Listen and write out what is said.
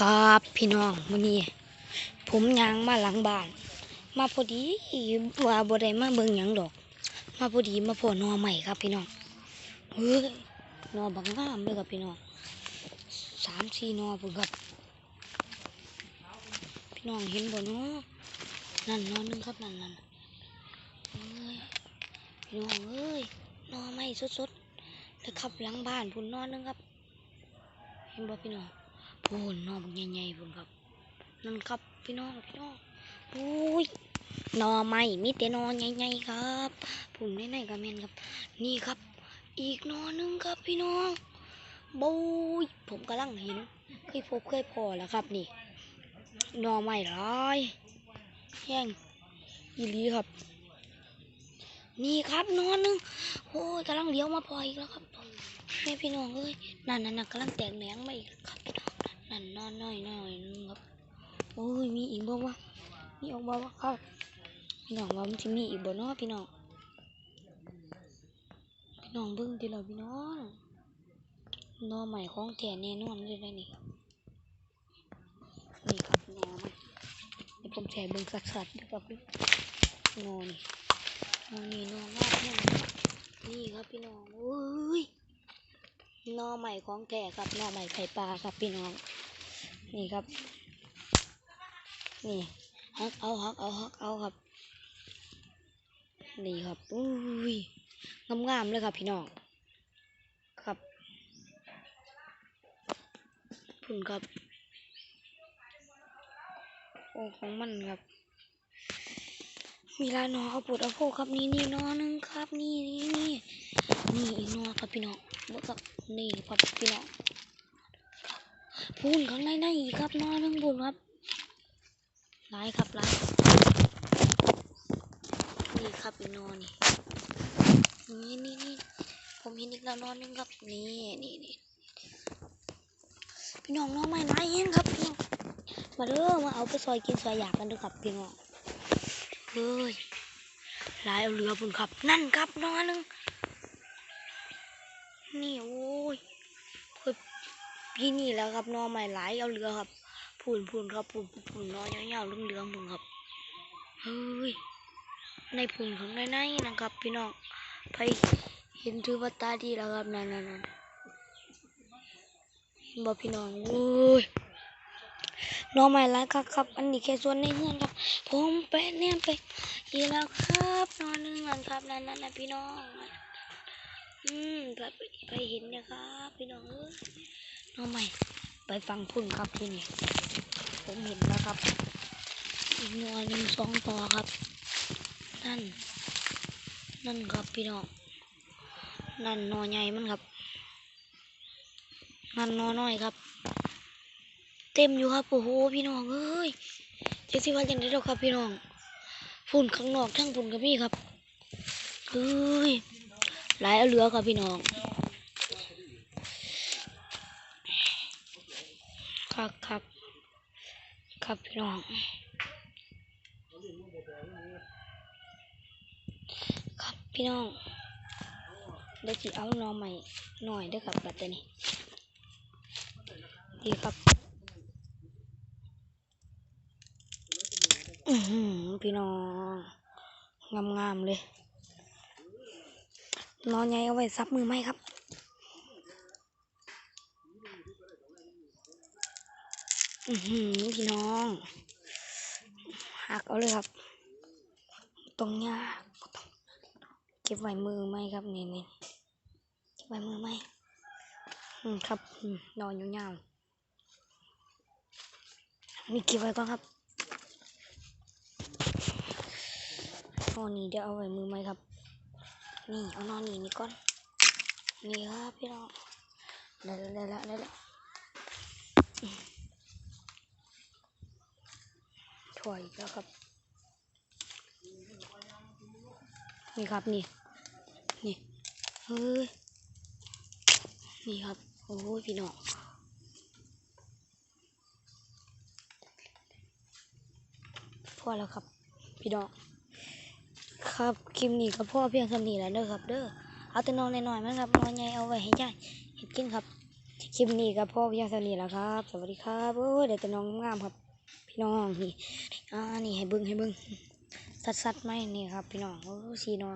ครับพี่น้องมื้อนี้ผมยางมาหลังบ้าน มาพอดีว่าบ่ได้มาเบิ่งหยังดอก มาพอดีมาพอนอใหม่ครับพี่น้องเฮ้ยนอบักงามเลยครับพี่น้องสามสี่นอพุ่นครับ พี่น้องเห็นบ่เนาะนั่นนอหนึงครับนั่นนั่นเอ้ยพี่น้องเอ้ยนอใหม่สดๆแล้วครับหลังบ้านพุ่นนอหนึงครับ เห็นบ่พี่น้อง พูนนอบักใหญ่ๆพูนครับ นั่นครับพี่น้องพี่น้องโอ้ยนอไม้มีแต่นอใหญ่ๆครับ ผมในในๆก็แม่นครับ นี่ครับ อีกนอหนึงครับพี่น้องบูยผมกำลังเห็นเคยพบเคยพอแล้วครับนี่นอไม้หลายแห้งอีหลีครับ นี่ครับนอหนึงโอ้ยกำลังเลี้ยวมาพออีกแล้วครับแม่พี่น้องเอ้ยนั่นนั่นกำลังแตกแหนงมาอีกแล้วครับพี่ นั่นนอนน้อยน้อยนึงครับโอ้ยมีอีกบ่วะมีออกบ่วะครับพี่น้องว่ามันจะมีอีกบ่เนาะพี่น้องพี่น้องเบิ่งทีละพี่น้องนอใหม่ของแท้แน่นอนเลยนะนี่นี่ครับหนอมันเดี๋ยวผมแชร์เบิ่งสัดๆนะครับหนอนี่นอนี่นองามแน่นี่ครับพี่น้องโอ้ยนอใหม่ของแก่ครับนอใหม่ไข่ปลาครับพี่น้อง นี่ครับ นี่ฮักเอาฮักเอาฮักเอาครับ นี่ครับอุ้ยงามๆเลยครับพี่น้อง ครับพุ่นครับโอ้ของมันครับ มีลานอเอาปุดเอาโพครับนี่นี่นอหนึงครับ นี่นี่นี่นี่อีกนอครับพี่น้องเบิกครับนี่ครับพี่น้อง พูนข้างในในอีกครับนอหนึงพูนครับหลายครับหลายนี่ครับอีกนอนนี่นี่นี่ผมเห็นอีกแล้วนอหนึงครับนี่นี่นี่พี่น้องน้องไม่ไม้เห็นครับพี่น้องมาเด้อมาเอาไปซอยกินซอยอยากกันเด้วยครับพี่น้องเฮ้ยหลายเอาเรือพุ่นครับ นั่นครับนอนหนึงนี่โอ้ พี่นี่แล้วครับนอใหม่หลายเอาเรือครับพูนพูนครับพูนพูนนอนยาๆเรื่องเรื่องๆพุ่นครับเฮ้ยในพุ่นของในในๆนะครับพี่น้องไปเห็นถือว่าตาดีแล้วครับนั่นนั่นนั่นเห็นบอกพี่น้องโอ้ยนอใหม่หลายครับครับ อันนี้แค่ส่วนในเฮือนครับ ผมไปเนี่ยไปอีแล้วครับ นอนหนึ่งนั่นครับนั่นนั่นนะพี่น้อง อืมไปไปไปเห็นนี่ยครับพี่น้องเอ้ยน้องใหม่ ไปฟังพุ่นครับที่นี่ผมเห็นแล้วครับ อีกหนอหนึ่งสองต่อครับ นั่น นั่นครับพี่น้อง นั่นหนอใหญ่มันครับ นั่นหนอน้อยครับ เต็มอยู่ครับโอ้โหพี่น้องเอ้ยเจสิว่าจังได๋ดอกครับพี่น้องฝุ่นข้างนอกทั้งฝุ่นกับพี่ครับเฮ้ย หลายเรือครับพี่น้องครับครับครับพี่น้องครับพี่น้องเดี๋ยวสิเอาหนอใหม่หน่อยด้อครับแบัดนี้ดีครับพี่น้องงามๆเลย นอนใหญ่เอาไว้ซับมือไหมครับอือหือพี่น้องหักเอาเลยครับ ตรงยากเก็บไว้มือไหมครับนี่นี่เก็บไว้มือไหมอืมครับนอนอยู่ยาวนี่เก็บไว้ก่อนครับนอนนี่เดี๋ยวเอาไว้มือไหมครับ นี่เอานอนนี่นี่ก่อน นี่ครับพี่น้องได้แล้วได้แล้วได้แล้วถอยแล้วครับ นี่ครับนี่ นี่ เฮ้ย นี่ครับ โอ้ยพี่น้องพอแล้วครับ พี่น้อง ครับคลิปนี้ก็พ่อเพียงเท่านี้แล้วเด้อครับเด้อเอาแต่นอนหน่อยๆมั้งครับนอนใหญ่เอาไว้ให้ใหญ่เห็ดกินครับคลิปนี้กับพ่อเพียงสนีแล้วครับ สวัสดีครับโอ้เดี๋ยวแต่น้องงามครับ พี่น้องนี่อ่านี่ให้เบิ้งให้เบิ้งสัดสัดๆไหมนี่ครับ พี่น้องโอ้สีนอ